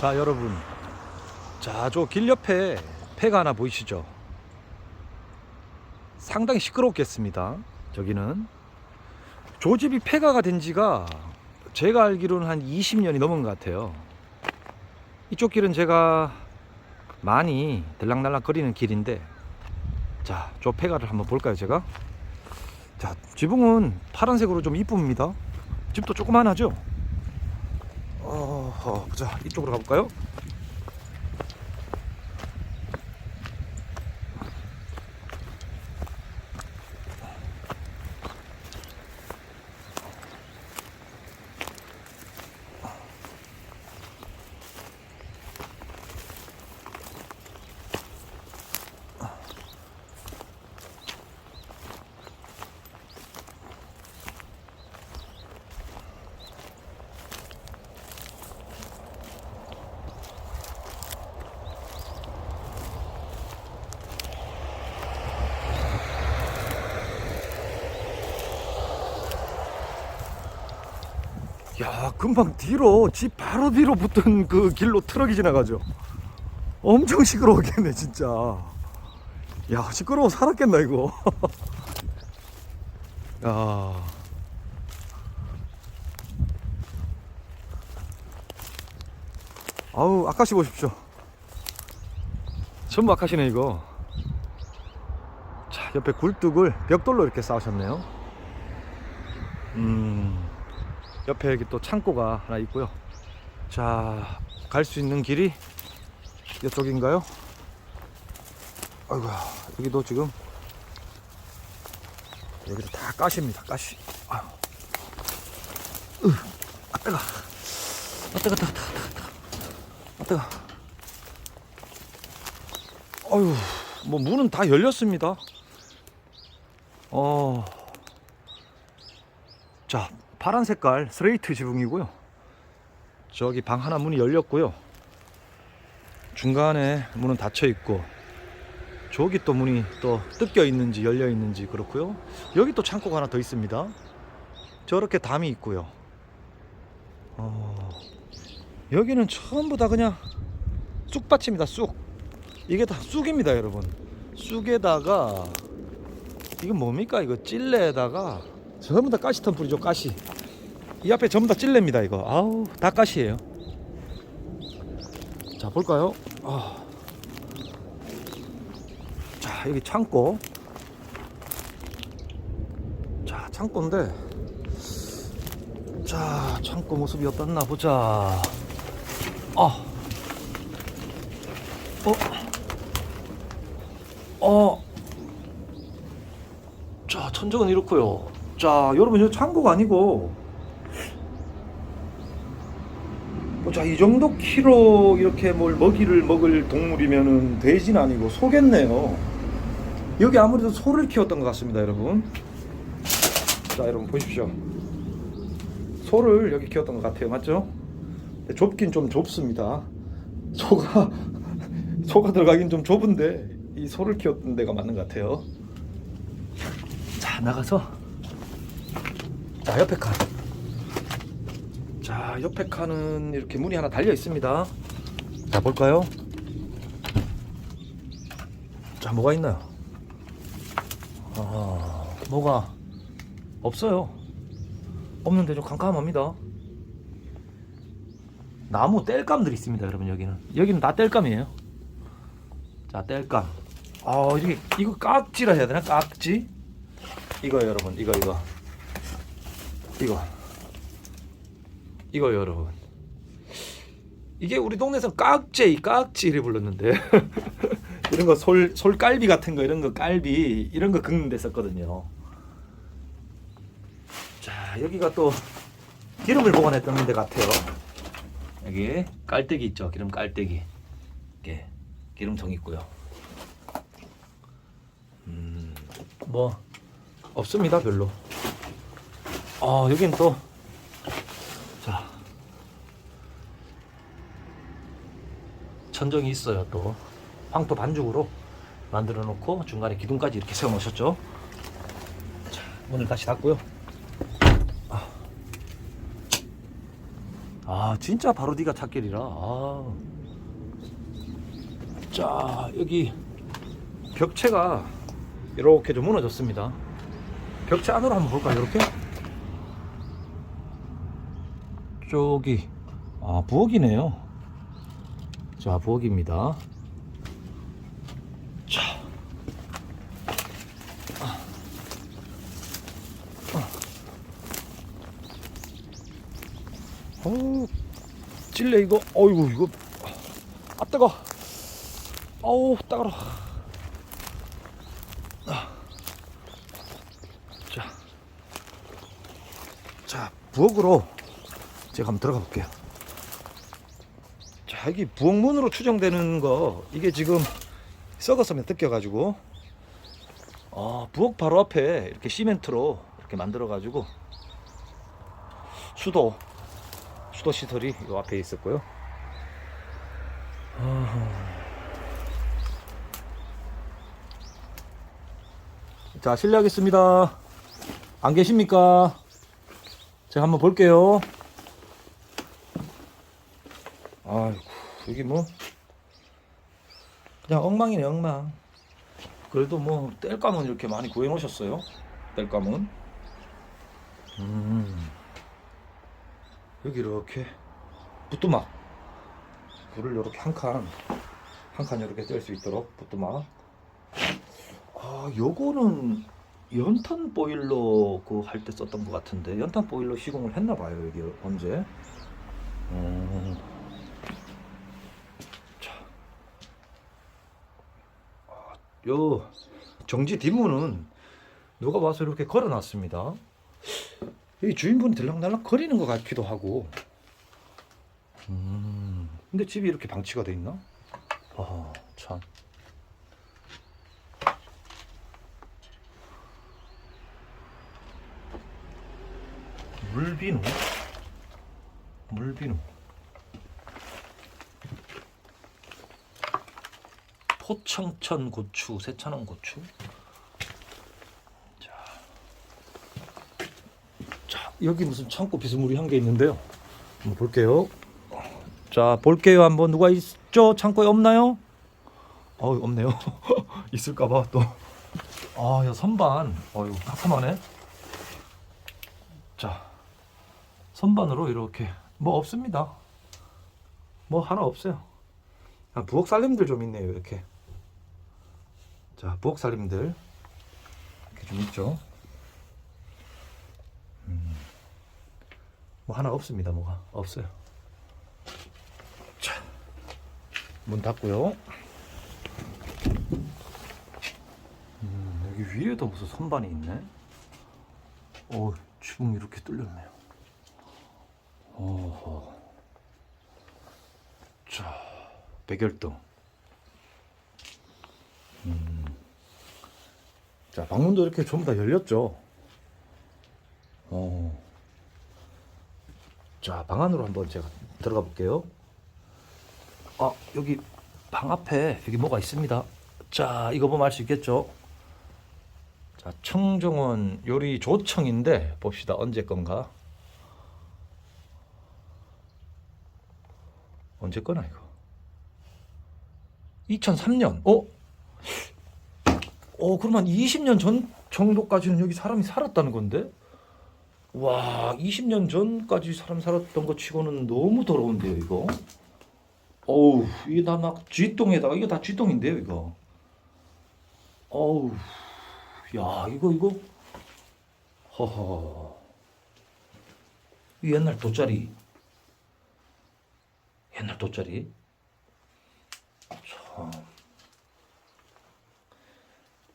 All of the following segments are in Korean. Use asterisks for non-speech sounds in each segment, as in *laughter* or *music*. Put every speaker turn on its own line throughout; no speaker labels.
자 여러분. 자 저 길 옆에 폐가 하나 보이시죠? 상당히 시끄럽겠습니다. 저기는. 조 집이 폐가가 된 지가 제가 알기로는 한 20년이 넘은 것 같아요. 이쪽 길은 제가 많이 들락날락 거리는 길인데. 자 저 폐가를 한번 볼까요 제가? 자 지붕은 파란색으로 좀 이쁩니다. 집도 조그만하죠 어, 보자 이쪽으로 가볼까요? 야 금방 뒤로 집 바로 뒤로 붙은 그 길로 트럭이 지나가죠. 엄청 시끄러웠겠네 진짜. 야 시끄러워 살았겠나 이거? *laughs* 야. 아우 아까시 보십시오. 전부 아까시네 이거. 자 옆에 굴뚝을 벽돌로 이렇게 쌓으셨네요. 음 옆에 여기 또 창고가 하나 있고요. 자, 갈 수 있는 길이 이쪽인가요? 아이고야, 여기도 지금 여기도 다 가시입니다. 가시. 아유. 으, 아 뜨가. 아 뜨가, 뜨가, 뜨가, 뜨가, 아 뜨가. 아유, 뭐 문은 다 열렸습니다. 어. 자, 파란 색깔 스레이트 지붕이고요. 저기 방 하나 문이 열렸고요. 중간에 문은 닫혀 있고 저기 또 문이 또 뜯겨 있는지 열려 있는지 그렇고요. 여기 또 창고가 하나 더 있습니다. 저렇게 담이 있고요. 어, 여기는 전부 다 그냥 쑥밭입니다. 쑥. 이게 다 쑥입니다, 여러분. 쑥에다가 이건 뭡니까? 이거 찔레에다가 전부 다 가시턴 뿌리죠 가시. 이 앞에 전부 다 찔레입니다 이거. 아우 다 가시예요. 자 볼까요? 아. 자 여기 창고. 자 창고인데. 자 창고 모습이 어떻나 보자. 아. 어? 어? 자 천정은 이렇고요 자, 여러분, 이거 창고가 아니고, 뭐 자, 이 정도 키로 이렇게 뭘 먹이를 먹을 동물이면은 돼지는 아니고 소겠네요. 여기 아무래도 소를 키웠던 것 같습니다, 여러분. 자, 여러분, 보십시오. 소를 여기 키웠던 것 같아요, 맞죠? 좁긴 좀 좁습니다. 소가, *laughs* 소가 들어가긴 좀 좁은데, 이 소를 키웠던 데가 맞는 것 같아요. 자, 나가서 자 옆에 칸. 자 옆에 칸은 이렇게 문이 하나 달려 있습니다. 자 볼까요? 자 뭐가 있나요? 아 뭐가 없어요. 없는데 좀 캄캄합니다. 나무 땔감들이 있습니다, 여러분 여기는. 여기는 다 땔감이에요. 자 땔감. 아 이게 이거 깍지라 해야 되나? 깍지? 이거요, 여러분. 이거 이거. 이거. 이거 여러분. 이게 우리 동네에서 깍지 이래 불렀는데. *laughs* 이런 거 솔 솔갈비 같은 거 이런 거 깔비 이런 거 긁는 데 썼거든요. 자 여기가 또 기름을 보관했던 데 같아요. 여기 깔때기 있죠? 기름 깔때기. 이렇게 기름통 있고요. 음뭐 없습니다 별로 어, 여긴 또, 자, 천정이 있어요, 또. 황토 반죽으로 만들어 놓고 중간에 기둥까지 이렇게 세워 놓으셨죠. 자, 문을 다시 닫고요. 아, 아 진짜 바로 네가 찾길이라. 아. 자 여기 벽체가 이렇게 좀 무너졌습니다. 벽체 안으로 한번 볼까요? 이렇게? 저기 아 부엌이네요. 자 부엌입니다. 자. 어, 찔레 이거. 어이구 이거. 아 뜨거. 어우 따가라. 아. 자, 자 부엌으로 제가 한번 들어가 볼게요. 자 여기 부엌문으로 추정되는 거 이게 지금 썩었으면 뜯겨가지고 아 부엌 바로 앞에 이렇게 시멘트로 이렇게 만들어가지고 수도 수도 시설이 이 앞에 있었고요. 자, 실례하겠습니다. 안 계십니까? 제가 한번 볼게요. 아이고, 여기 뭐, 그냥 엉망이네, 엉망. 그래도 뭐, 뗄감은 이렇게 많이 구해 놓으셨어요. 뗄감은. 음. 여기 이렇게, 부뚜막. 불을 이렇게 한 칸, 한 칸 이렇게 뗄 수 있도록 부뚜막. 아, 요거는 연탄 보일러 그 할 때 썼던 것 같은데 연탄 보일러 시공을 했나 봐요 여기 언제? 음. 자, 아, 요 정지 뒷문은 누가 봐서 이렇게 걸어놨습니다. 이 주인분이 들락날락 거리는 것 같기도 하고. 음. 근데 집이 이렇게 방치가 돼 있나? 아, 참. 물비누 물비누 포청천 고추 세찬원 고추. 자, 자 여기 무슨 창고 비스무리 한 게 있는데요. 한번 볼게요. 자 볼게요. 한번 누가 있죠? 창고에 없나요? 어 없네요. *laughs* 있을까봐 또 아 야 선반. 어유 깜깜하네. 자 선반으로 이렇게 뭐 없습니다. 뭐 하나 없어요. 아, 부엌 살림들 좀 있네요. 이렇게. 자, 부엌 살림들 이렇게 좀 있죠. 음, 뭐 하나 없습니다. 뭐가 없어요. 자, 문 닫고요. 음, 여기 위에도 무슨 선반이 있네. 오, 지금 이렇게 뚫렸네요. 어허. 자, 백열등. 음. 자, 방문도 이렇게 전부 다 열렸죠. 어. 자, 방 안으로 한번 제가 들어가 볼게요. 아, 여기 방 앞에 여기 뭐가 있습니다. 자, 이거 보면 알 수 있겠죠? 자, 청정원 요리 조청인데 봅시다. 언제 건가? 언제 거나 이거? 2003년. 어? 어, 그러면 20년 전 정도까지는 여기 사람이 살았다는 건데? 와, 20년 전까지 사람 살았던 거 치고는 너무 더러운데요, 이거. 어우, 이게 다 막 쥐똥에다가 이거 다 쥐똥인데요, 이거. 어우, 야, 이거 이거. 허허. 이 옛날 돗자리. 옛날 돗자리. 참.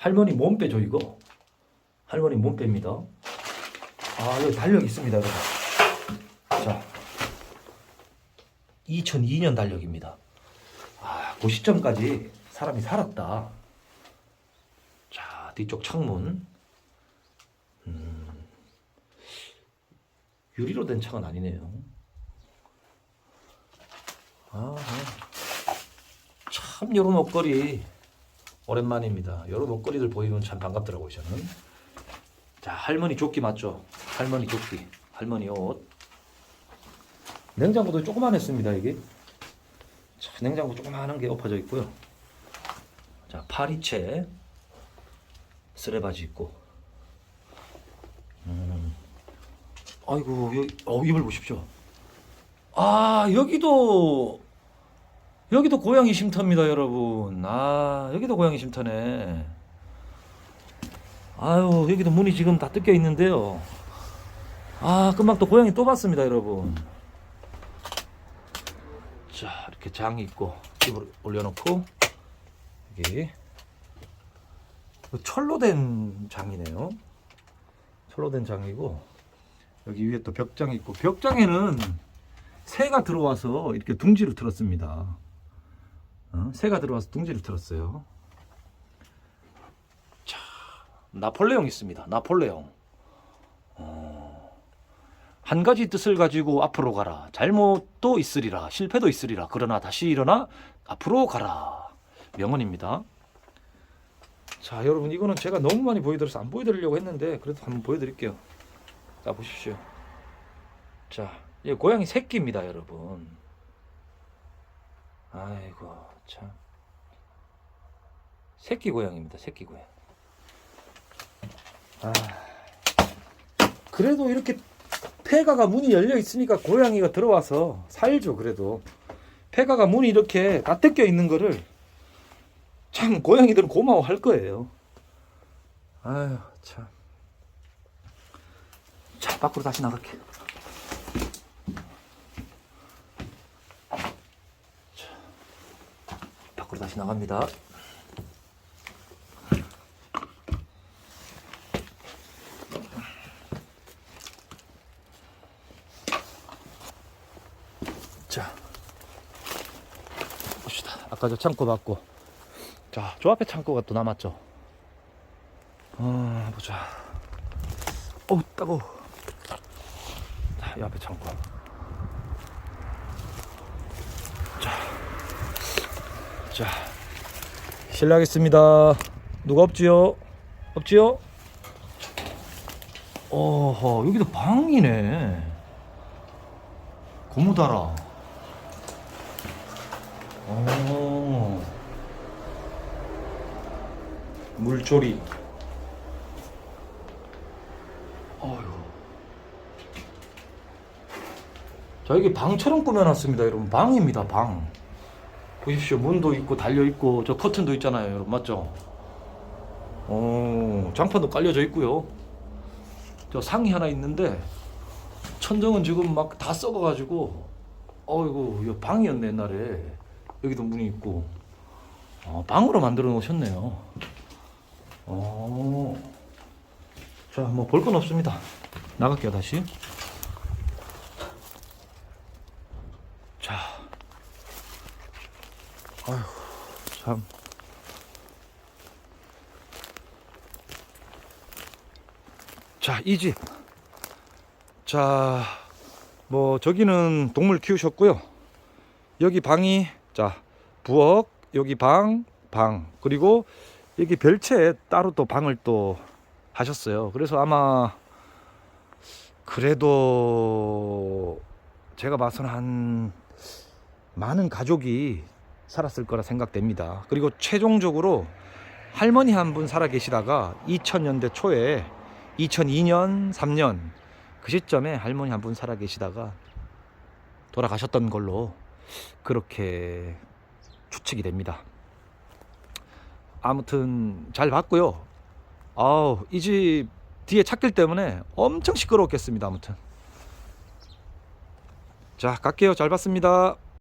할머니 몸빼죠 이거. 할머니 몸빼입니다. 아 여기 달력 있습니다 여러분. 자. 2002년 달력입니다. 아, 그 시점까지 사람이 살았다. 자, 뒤쪽 창문. 음, 유리로 된 창은 아니네요. 아, 참 요런 옷걸이 오랜만입니다. 요런 옷걸이들 보이면 참 반갑더라고요 저는. 자 할머니 조끼 맞죠? 할머니 조끼, 할머니 옷. 냉장고도 조그만 했습니다 이게. 자, 냉장고 조그만한 게 엎어져 있고요. 자, 파리채 쓰레바지 있고. 음. 아이고 여기 어 이걸 보십시오. 아 여기도 여기도 고양이 쉼터입니다 여러분. 아 여기도 고양이 쉼터네. 아유 여기도 문이 지금 다 뜯겨 있는데요. 아 금방 또 고양이 또 봤습니다 여러분. 자 이렇게 장이 있고 집을 올려놓고 여기 철로 된 장이네요. 철로 된 장이고 여기 위에 또 벽장이 있고 벽장에는 새가 들어와서 이렇게 둥지를 틀었습니다. 어? 새가 들어와서 둥지를 틀었어요. 자, 나폴레옹 있습니다. 나폴레옹. 어, 한 가지 뜻을 가지고 앞으로 가라. 잘못도 있으리라. 실패도 있으리라. 그러나 다시 일어나 앞으로 가라. 명언입니다. 자, 여러분 이거는 제가 너무 많이 보여드려서 안 보여드리려고 했는데 그래도 한번 보여드릴게요. 자, 보십시오. 자, 이 고양이 새끼입니다, 여러분. 아이고 참. 새끼 고양입니다, 새끼 고양. 아, 그래도 이렇게 폐가가 문이 열려 있으니까 고양이가 들어와서 살죠, 그래도. 폐가가 문이 이렇게 다 뜯겨 있는 거를 참 고양이들은 고마워할 거예요. 아유 참. 자 밖으로 다시 나갈게. 밖으로 다시 나갑니다. 자, 봅시다. 아까 저 창고 봤고. 자, 저 앞에 창고가 또 남았죠. 어, 보자. 어우, 따가워. 자, 이 앞에 창고. 자, 실례하겠습니다. 누가 없지요? 없지요? 어허, 여기도 방이네. 고무다라. 어. 물조리. 어휴. 자, 여기 방처럼 꾸며놨습니다, 여러분. 방입니다, 방. 보십시오. 문도 있고, 달려 있고, 저 커튼도 있잖아요, 여러분. 맞죠? 어, 장판도 깔려져 있고요. 저 상이 하나 있는데, 천정은 지금 막 다 썩어가지고, 어이구, 이거 방이었네, 옛날에. 여기도 문이 있고. 어, 방으로 만들어 놓으셨네요. 어. 자, 뭐 볼 건 없습니다. 나갈게요, 다시. 자. 아휴, 참. 자, 이 집. 자, 뭐 저기는 동물 키우셨고요. 여기 방이 자, 부엌, 여기 방, 방. 그리고 여기 별채에 따로 또 방을 또 하셨어요. 그래서 아마 그래도 제가 봐서는 한 많은 가족이 살았을 거라 생각됩니다. 그리고 최종적으로 할머니 한 분 살아 계시다가 2000년대 초에 2002년, 3년 그 시점에 할머니 한 분 살아 계시다가 돌아가셨던 걸로 그렇게 추측이 됩니다. 아무튼 잘 봤고요. 아우 이 집 뒤에 찾길 때문에 엄청 시끄러웠겠습니다. 아무튼 자 갈게요. 잘 봤습니다.